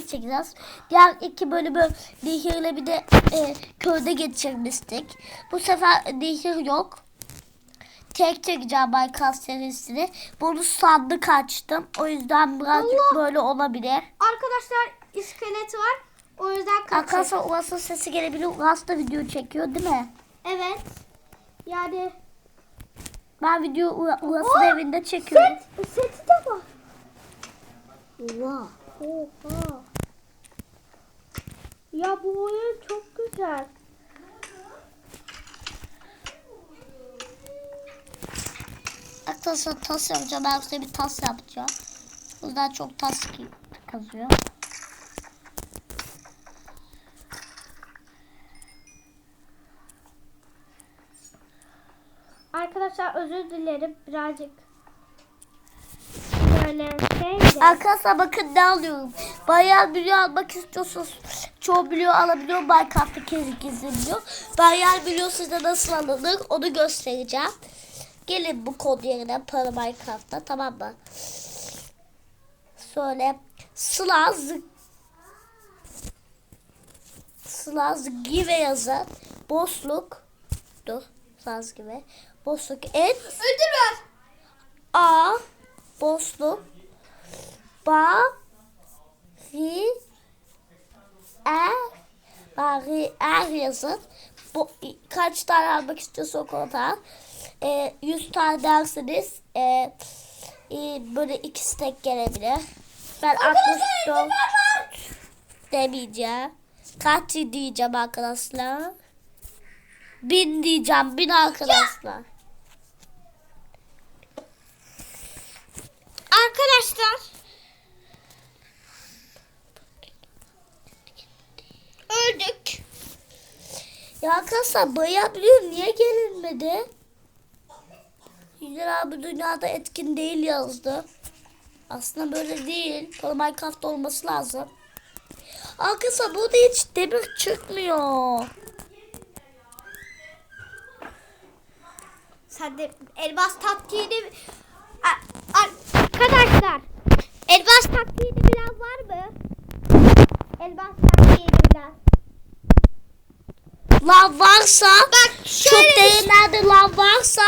çekeceğiz. Diğer iki bölümü Nehir'le bir de e, köyde geçirmiştik. Bu sefer Nehir yok. Tek çekeceğim Minecraft serisini. Bunu sandık açtım. O yüzden birazcık Allah! böyle olabilir. Arkadaşlar iskelet var. O yüzden kaçın. Arkadaşlar Uras'ın sesi gelebilir. Uras da video çekiyor değil mi? Evet. Yani Ben video Uras'ın Oh! evinde çekiyorum. set, seti de var. Oha. Oha. Ya bu oyun çok güzel. Arkadaşlar tas yapacağım. Ben size bir tas yapacağım. Buradan çok tas kazıyor. Arkadaşlar özür dilerim birazcık. Arkadaşlar bakın ne alıyorum. Bayağı biliyor almak istiyorsunuz. Çoğu biliyor alabiliyor. Minecraft'ta kez gizli biliyor. Bayağı biliyor size nasıl alınır onu göstereceğim. Gelin bu kod yerine para Minecraft'ta tamam mı? Söyle. Slaz Slaz give yazın. Boşluk. Dur. Slaz gibi. Boşluk et. Ödül ver. A boşluk ba ri er bari er yazın. Bu kaç tane almak istiyorsa o kadar. E, 100 tane derseniz e, e, böyle iki stack gelebilir. Ben 64 demeyeceğim. Kaç diyeceğim arkadaşlar? Bin diyeceğim. Bin arkadaşlar. Arkadaşlar. Öldük. Ya arkadaşlar bayağı biliyorum niye gelinmedi? Yüzer abi dünyada etkin değil yazdı. Aslında böyle değil. Para Minecraft olması lazım. Arkadaşlar burada hiç demir çıkmıyor. Sen de elmas taktiğini Arkadaşlar elmas taktiğini bilen var mı? Elmas taktiğini bilen. Lav varsa, Bak çok şöyle bir, değerlerde lav varsa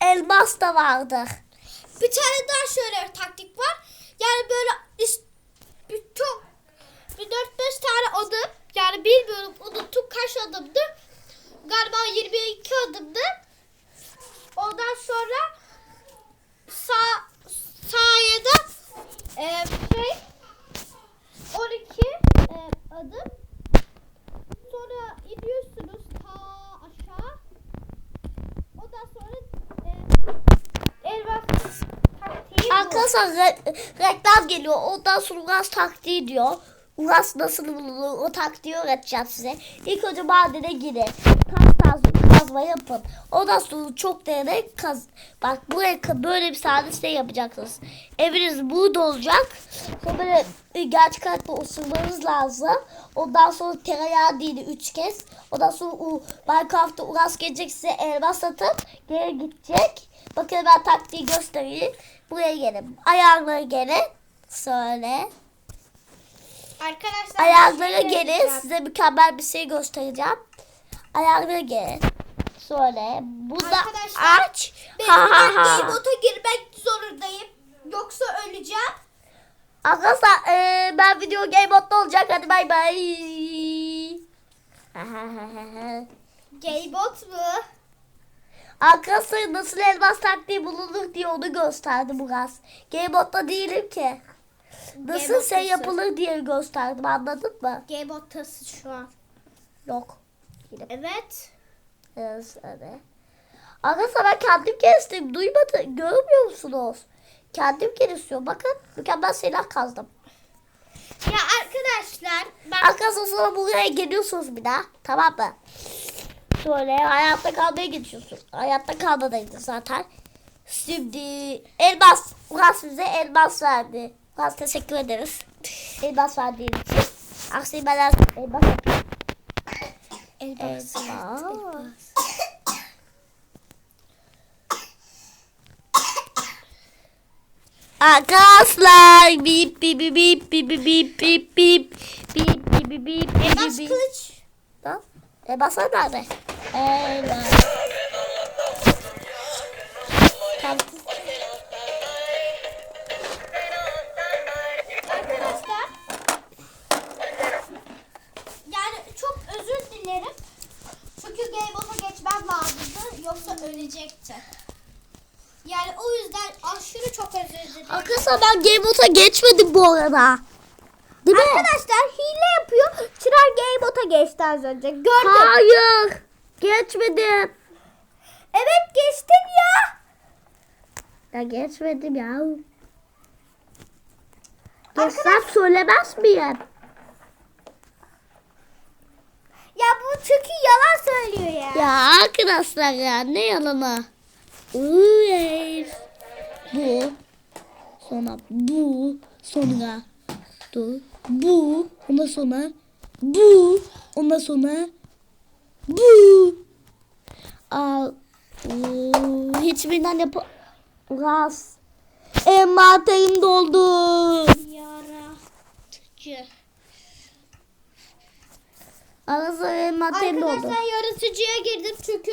elmas da vardır. bir tane daha şöyle bir taktik var. Yani böyle is- bir çok bir 4-5 tane adım yani bilmiyorum unuttum kaç adımdı. Galiba 22 adımdı. Ondan sonra sağ sağa da e, şey 12 e, adım. Sonra iniyorsunuz ta aşağı. Ondan sonra e, elmas Arkadaşlar re- reklam geliyor. Ondan sonra Uras taktiği diyor. Uras nasıl bulunur o taktiği öğreteceğim size. İlk önce madene girin. Kaz kazma yapın. Ondan sonra çok değerli kaz. Bak buraya böyle bir sahne yapacaksınız. Eviniz burada olacak. Sonra böyle e, gerçek hayatta ısırmanız lazım. Ondan sonra tereyağı değil üç kez. Ondan sonra u, Minecraft'ta Uras gelecek size elmas satıp geri gidecek. Bakın ben taktiği göstereyim. Buraya gelin. Ayarları gelin. Söyle. Arkadaşlar Ayarlara şöyle gelin. Size mükemmel bir şey göstereceğim. Ayarlara gelin. Söyle. Burada Arkadaşlar, aç. Ben Ha ha ha. moda girmek zorundayım. Yoksa öleceğim. Arkadaşlar eee, ben video game modda olacak. Hadi bay bay. Ha, ha, ha, ha, ha. Game bot mu? Arkadaşlar nasıl elmas taktiği bulunur diye onu gösterdi Murat. Game modda değilim ki. Nasıl Game şey yapılır diye gösterdim anladın mı? Game bot'tasın şu an. Yok. Evet. Evet, öyle. Arkadaşlar ben kendim kestim. Duymadı. Görmüyor musunuz? Kendim kesiyorum. Bakın mükemmel şeyler kazdım. Ya arkadaşlar ben Arkadaşlar sonra buraya geliyorsunuz bir daha. Tamam mı? Şöyle hayatta kalmaya geçiyorsunuz. Hayatta kalmadaydı zaten. Şimdi elmas. Uras bize elmas verdi. Uras teşekkür ederiz. elmas verdiğin için. Aksine ben elmas yapayım. elbas. Elmas. Arkadaşlar bip bip bip bip bip bip bip bip bip bip bip bip bip Elmas bip kılıç. Lan, E basa nerede? Eyvah. Arkadaşlar. Yani çok özür dilerim. Çünkü Game Boy'a geçmem lazımdı. Yoksa ölecekti. Yani o yüzden aşırı çok özür dilerim. Arkadaşlar ben Game Boy'a geçmedim bu arada. Değil mi? Arkadaşlar hile yapıyor. Çınar Game Bot'a geçti az önce. Gördüm. Hayır. Geçmedim. Evet geçtin ya. Ya geçmedim ya. Geçsem söylemez miyim? Ya bu çünkü yalan söylüyor ya. Ya arkadaşlar ya ne yalanı. Bu. Sonra bu. Sonra. Dur. Bu. Ondan sonra. Bu. Ondan sonra. Bu. Uu, hiçbirinden yap... Ras. Envanterim doldu. Yaratıcı. Arası envanterim doldu. Arkadaşlar yaratıcıya girdim çünkü.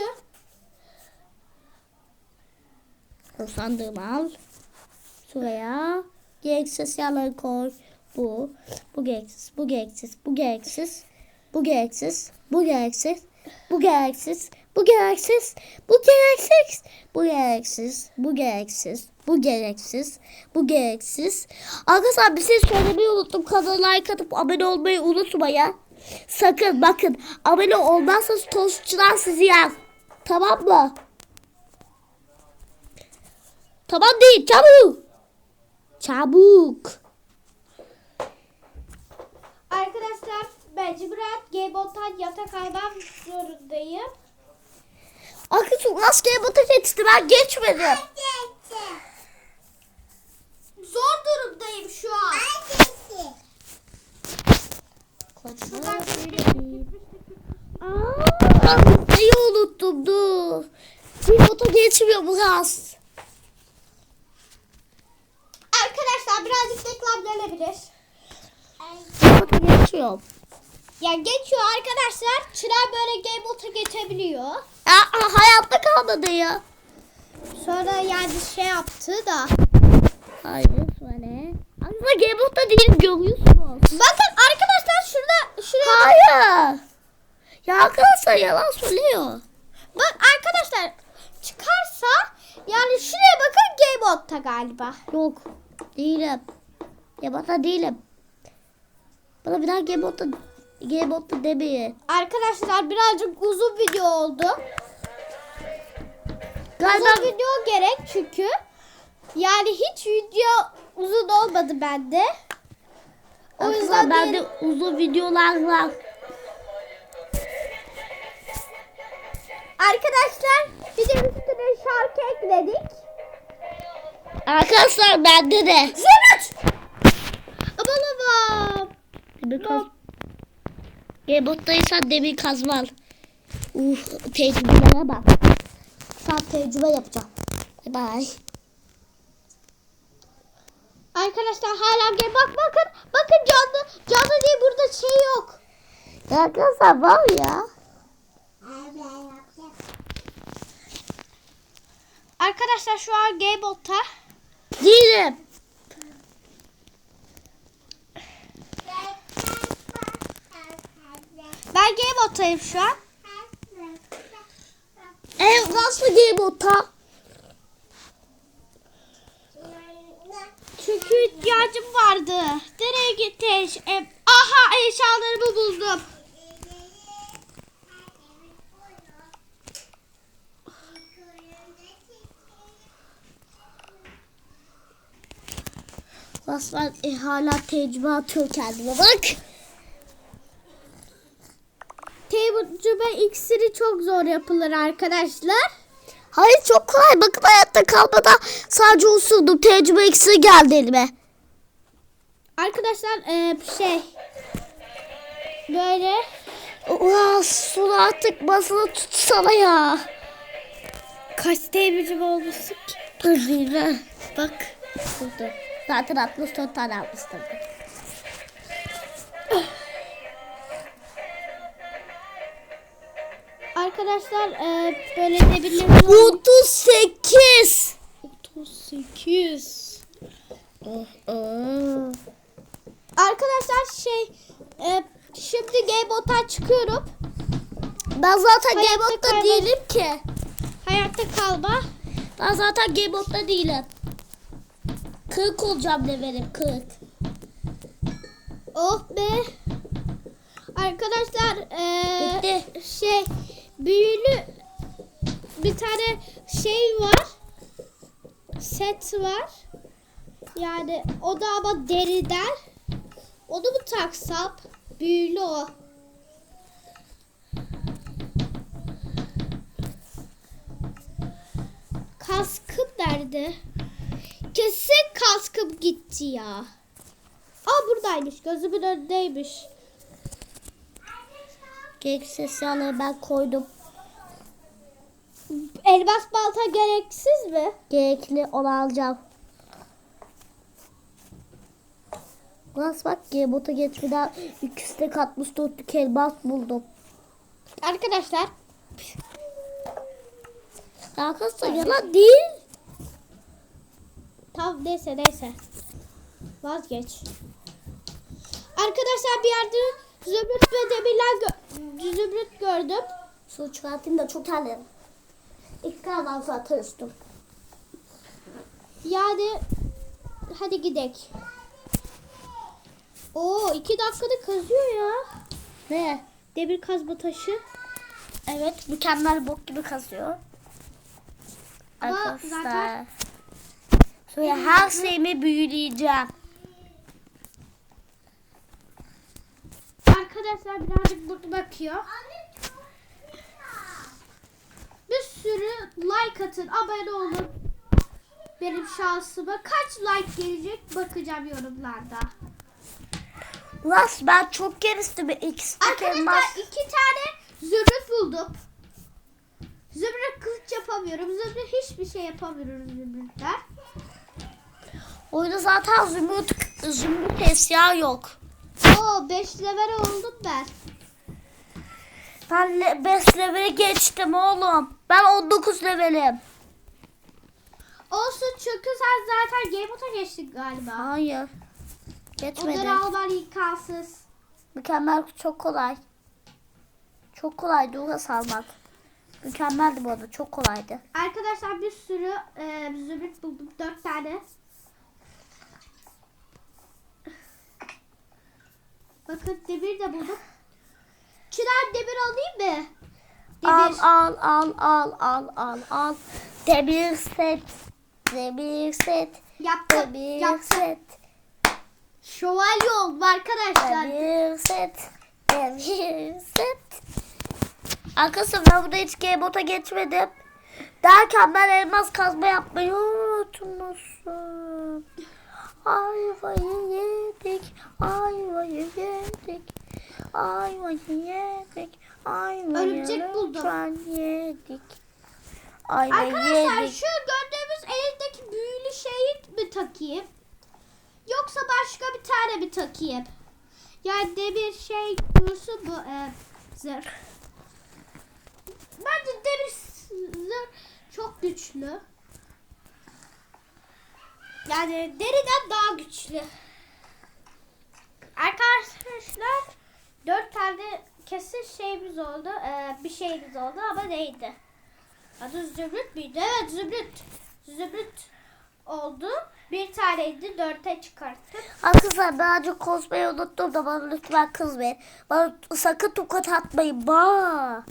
Sandığımı al. Şuraya. Gereksiz yerleri koy. Bu. Bu gereksiz. Bu gereksiz. Bu gereksiz. Bu gereksiz. Bu gereksiz. Bu gereksiz. Bu gereksiz. Bu gereksiz. Bu gereksiz. Bu gereksiz. Bu gereksiz. Bu gereksiz. Arkadaşlar bir şey söylemeyi unuttum. Kanala like atıp abone olmayı unutmayın. Sakın bakın abone olmazsanız tostçular sizi yer. Tamam mı? Tamam değil çabuk. Çabuk. mecburen Gaybot'tan yatak almam zorundayım. Arkadaşım nasıl Gaybot'a geçti ben geçmedim. Ben geçtim. Zor durumdayım şu an. Ben geçtim. Kaçlar Neyi unuttum dur. Gaybot'a geçmiyor bu. Arkadaşlar birazcık reklam gelebilir. Gaybot'a geçiyorum geçiyor. Ya geçiyor arkadaşlar. Çınar böyle Game Bot'a geçebiliyor. Aa, hayatta kalmadı ya. Sonra yani şey yaptı da. Hayır böyle. Aslında game botta değil görüyorsunuz. Bakın arkadaşlar şurada şuraya Hayır. Ya arkadaşlar yalan söylüyor. bak arkadaşlar çıkarsa yani şuraya bakın Game Bot'ta galiba. Yok. Değilim. Gamebot'ta değilim. Bana bir daha Gamebot'ta Gamebot'ta demeyin. Arkadaşlar birazcık uzun video oldu. Galiba Uzun video gerek çünkü. Yani hiç video uzun olmadı bende. O o yüzden bende diyelim- uzun videolar var. Arkadaşlar bir de üstüne şarkı ekledik. Arkadaşlar bende de. Zümrüt! Aman aman. Kaz. Gamebot'taysan demir kazmal. Uf tecrübelere bak. Sen tecrübe yapacağım. Bye bye. Arkadaşlar hala gel bak bakın. Bakın canlı canlı diye burada şey yok. Ya Arkadaşlar var ya. Arkadaşlar şu an Gamebot'ta. Değilim. Ben Gamebot'tayım şu an. En nasıl Gamebot'a? Çünkü ihtiyacım vardı. Nereye gitti? e, aha eşyalarımı buldum. Aslan e, hala tecrübe atıyor kendime bak. Tecrübe iksiri çok zor yapılır arkadaşlar. Hayır çok kolay. Bakın hayatta kalmada sadece osurdum. Tecrübe ikisi geldi elime. Arkadaşlar e, şey böyle Ulan sulu artık masada tutsana ya. kaç tecrübe olmuşsun ki? Bak. Dur. Zaten 64 tane almıştım. Arkadaşlar e, böyle devirlerimiz 38. 38. Arkadaşlar şey e, şimdi Gamebot'a çıkıyorum. Ben zaten Gamebot'ta değilim ki. Hayatta kalma. Ben zaten Gamebot'ta değilim. 40 olacağım levelim 40. Oh be. Arkadaşlar e, Bitti. şey büyülü bir tane şey var. Set var. Yani o da ama deriden. Onu mu taksam? Büyülü o. Kaskım nerede? Kesin kaskım gitti ya. Aa buradaymış. Gözümün önündeymiş. Gereksiz eşyaları ben koydum. Elmas balta gereksiz mi? Gerekli onu alacağım. Nasıl bak Gamebot'a geçmeden 2 stack 64 elmas buldum. Arkadaşlar Arkadaşlar yalan değil. Tamam neyse neyse. Vazgeç. Arkadaşlar bir yerde zümrüt ve demirler gö- zümrüt gördüm. Su çıkartayım da çok terledim. İlk kanaldan zaten üstüm. Yani hadi gidek. Oo iki dakikada kazıyor ya. Ne? Demir kazma taşı. Evet mükemmel bok gibi kazıyor. Ama Arkadaşlar. zaten- Sonra her şeyimi büyüleyeceğim. Arkadaşlar birazcık burada bakıyor. Bir sürü like atın, abone olun. Benim şansıma kaç like gelecek bakacağım yorumlarda. Ulan ben çok geliştim. İki stack elmas. Arkadaşlar iki tane zümrüt buldum. Zümrüt kılıç yapamıyorum. Zümrüt hiçbir şey yapamıyorum zümrütler. Oyunda zaten zümrüt, zümrüt eşya yok. Oo 5 level oldum ben. Ben 5 levele geçtim oğlum. Ben 19 levelim. Olsun çünkü sen zaten Game Mode'a geçtin galiba. Hayır. Onları Geçmedim. alman imkansız. Mükemmel çok kolay. Çok kolaydı Uras almak. Mükemmeldi bu arada çok kolaydı. Arkadaşlar bir sürü e, zümrüt buldum. 4 tane. Bakın demir de buldum. Çınar demir alayım mı? Al Demir. al al al al al al. Demir set. Demir set. Yaptım. Demir Yaptım. set. Şövalye oldum arkadaşlar. Demir set. Demir set. Arkadaşlar ben burada hiç Gamebot'a geçmedim. Derken ben elmas kazma yapmayı unutmuşum. Ayvayı yedik, ayvayı yedik, ayvayı yedik, ayvayı Örümcek lütfen yedik. Ayvayı Arkadaşlar yedik. şu gördüğümüz elindeki büyülü şeyi mi takayım? Yoksa başka bir tane mi takayım? Yani demir şey kurusu bu e, zırh. Bence demir zırh çok güçlü. Yani deriden daha güçlü. Arkadaşlar dört tane kesin şeyimiz oldu. e, bir şeyimiz oldu ama neydi? Adı Zümrüt müydü? Evet Zümrüt. Zümrüt oldu. Bir taneydi dörte çıkarttık. Arkadaşlar ben acı kozmayı unuttum da bana lütfen kızmayın. Bana sakın tokat atmayın. Ba.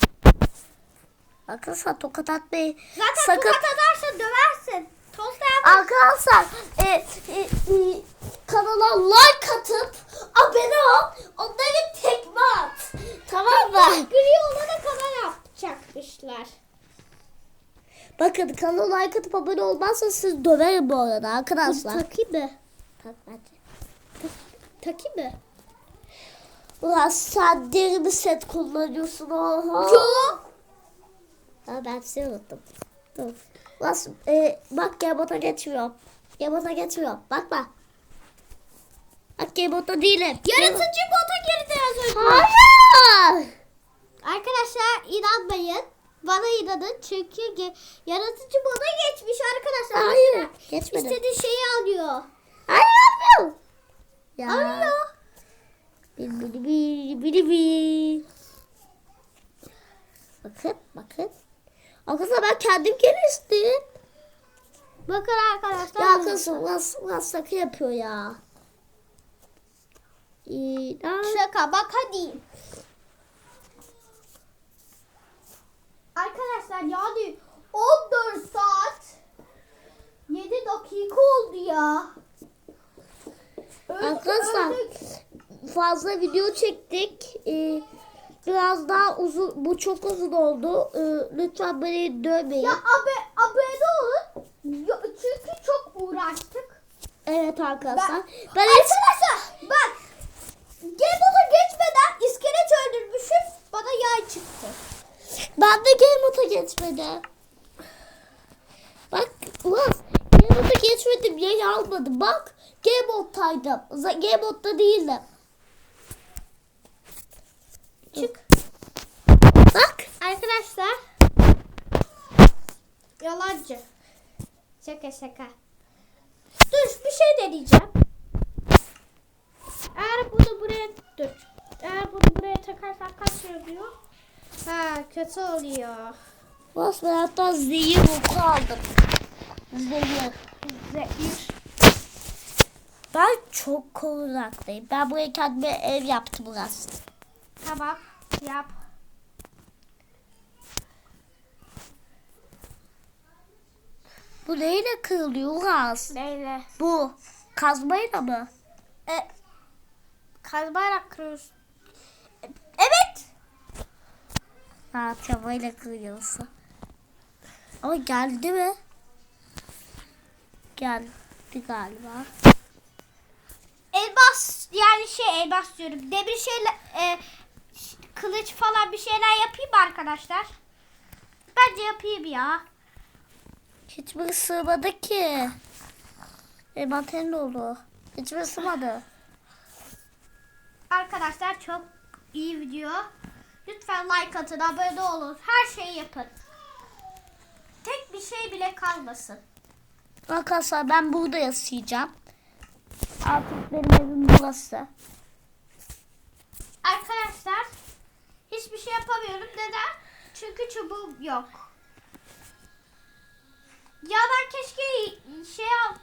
Arkadaşlar tokat atmayın. Zaten sakın. tokat atarsa döversin. Tosta yap. Arkadaşlar e, e, e, kanala like atıp abone ol. Onları tekme at. Tamam mı? Gri olana kadar yapacakmışlar. Bakın kanala like atıp abone olmazsa siz döverim bu arada arkadaşlar. Takayım mı? Tak bence. Takayım mı? Ulan sen deri mi set kullanıyorsun? Oha. Yok. Ha, ben size unuttum. Dur. Ulan, e, bak gel bota geçmiyorum. Gamebot'a geçmiyor. Bakma. Bak Gamebot'ta değilim. Yaratıcı bota girdi az önce. Hayır. Arkadaşlar inanmayın. Bana inanın çünkü yaratıcı bota geçmiş arkadaşlar. Hayır. Geçmedi. İstediği şeyi alıyor. Hayır yapmıyor. Ya. Alıyor. Bil bil bil bil bil. Bakın bakın. Arkadaşlar ben kendim geliştim. Bakın arkadaşlar. Ya kızım nasıl nasıl sakın yapıyor ya. İnan. Şaka bak hadi. Arkadaşlar yani 14 saat 7 dakika oldu ya. Öl- Arkadaşlar öldük. fazla video çektik. Ee, biraz daha uzun bu çok uzun oldu. Ee, lütfen beni dövmeyin. Ya abe, abone olun. Ya, çünkü çok uğraştık. Evet arkadaşlar. Ben- Ben, hiç Arkadaşlar bak. Gamebot'a geçmeden iskelet öldürmüşüm. Bana yay çıktı. ben de Game geçmedim. Bak ulan Game geçmedim yayı almadım. Bak Game Mode'taydım. Z- Game Mode'da değildim. Çık. Bak. Arkadaşlar. Yalancı. Şaka şaka. Dur bir şey deneyeceğim. Eğer bunu buraya dur. Eğer bunu buraya takarsak kaç oluyor? Ha kötü oluyor. Bas ben hatta zehir oku aldım. Zehir. Zehir. Ben çok korunaklıyım. Ben buraya kendime ev yaptım biraz. Tamam yap. Bu neyle kırılıyor Uras? Neyle? Bu kazmayla mı? E, kazmayla kırıyorsun. Evet. Ha çabayla kırıyorsa. Ama geldi mi? Geldi galiba. Elbas yani şey elbas diyorum. Demir şeyle e, kılıç falan bir şeyler yapayım mı arkadaşlar? Bence yapayım ya. Hiçbir sığmadı ki. Envanterin oldu. Hiçbir sığmadı. Çok iyi video. Lütfen like atın, abone olun. Her şeyi yapın. Tek bir şey bile kalmasın. Arkadaşlar ben burada yaşayacağım. Artık benim evim burası. Arkadaşlar hiçbir şey yapamıyorum. Neden? Çünkü çubuğum yok. Ya ben keşke şey al...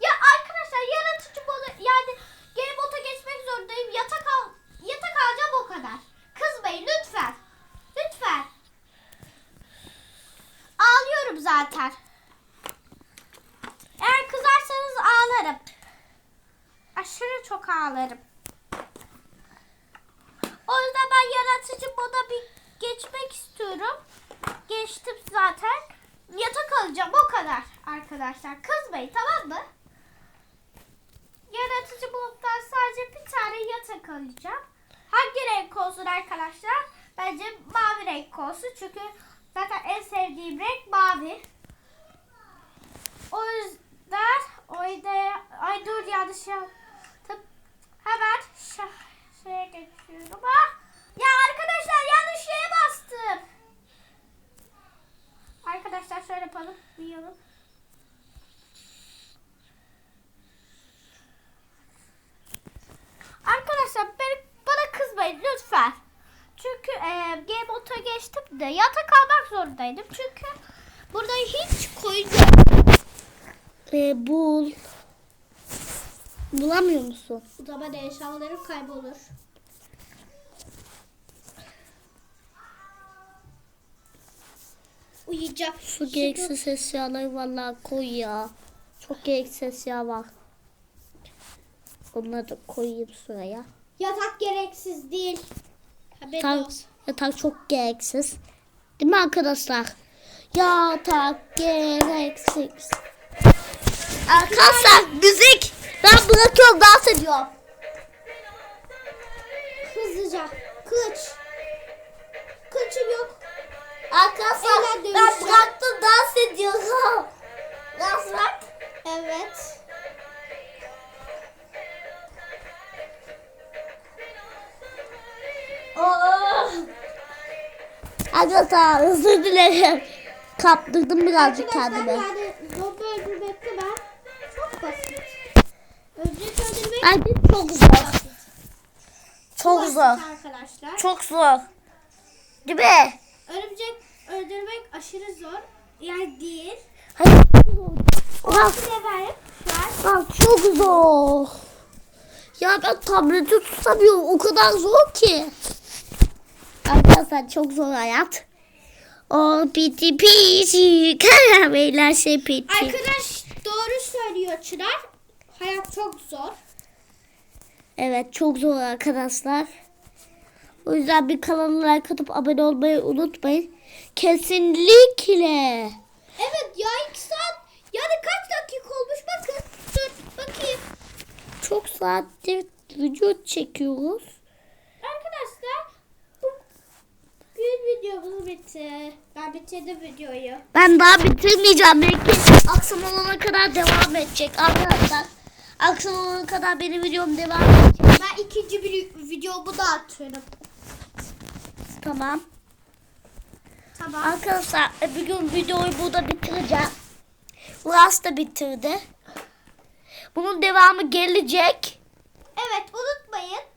Ya arkadaşlar yaratıcı bana yani geri bota geçmek zorundayım. Yatak al kadar. Kızmayın lütfen. Lütfen. Ağlıyorum zaten. Eğer kızarsanız ağlarım. Aşırı çok ağlarım. O yüzden ben yaratıcı moda bir geçmek istiyorum. Geçtim zaten. Yatak alacağım o kadar arkadaşlar. Kızmayın tamam mı? Yaratıcı moddan sadece bir tane yatak alacağım. Hangi renk olsun arkadaşlar? Bence mavi renk olsun. Çünkü zaten en sevdiğim renk mavi. O yüzden o yüzden ay dur yanlış yaptım. Hemen şeye geçiyorum. Ah! Ya arkadaşlar yanlış şeye bastım. Arkadaşlar şöyle yapalım. Uyuyalım. Arkadaşlar beni, bana kızmayın lütfen. Çünkü e, Game Mode'a geçtim de yatak almak zorundaydım. Çünkü burada hiç koyun yok. Ee, bul. Bulamıyor musun? O zaman eşyalarım kaybolur. Uyuyacağım. Şu gereksiz eşyaları vallahi koy ya. Çok gereksiz eşya var. Onları da koyayım sıraya. Yatak gereksiz değil. Haberin Yatak, olsun. yatak çok gereksiz. Değil mi arkadaşlar? Yatak gereksiz. Arkadaşlar müzik. Ben bırakıyorum dans ediyorum. Hızlıca. Kılıç. Kılıçım yok. Arkadaşlar ben bıraktım dans ediyorum. Dans bak. Evet. Arkadaşlar özür dilerim. Kaptırdım birazcık kendime. yani zombi öldürmekte ben çok basit. Ölecek öldürmek Bence çok zor. Çok basit zor. arkadaşlar. Çok zor. Değil mi? Örümcek öldürmek aşırı zor. Yani değil. Hayır. Bir de verip şu an ulan çok zor. Ya ben tableti tutamıyorum. O kadar zor ki. Arkadaşlar çok zor hayat. O piti piti karameller şey piti. Arkadaş doğru söylüyor Çınar. Hayat çok zor. Evet çok zor arkadaşlar. O yüzden bir kanala like atıp abone olmayı unutmayın. Kesinlikle. Evet ya iki saat yani kaç dakika olmuş bakın. Dur bakayım. Çok saattir video çekiyoruz. Arkadaşlar bu bir videomuz bitti. Ben bitirdim videoyu. Ben daha bitirmeyeceğim. Belki akşam olana kadar devam edecek arkadaşlar. Akşam olana kadar benim videom devam edecek. Ben ikinci bir videomu da atıyorum. Tamam. Tamam. Arkadaşlar bir gün videoyu burada bitireceğim. Uras da bitirdi. Bunun devamı gelecek. Evet unutmayın.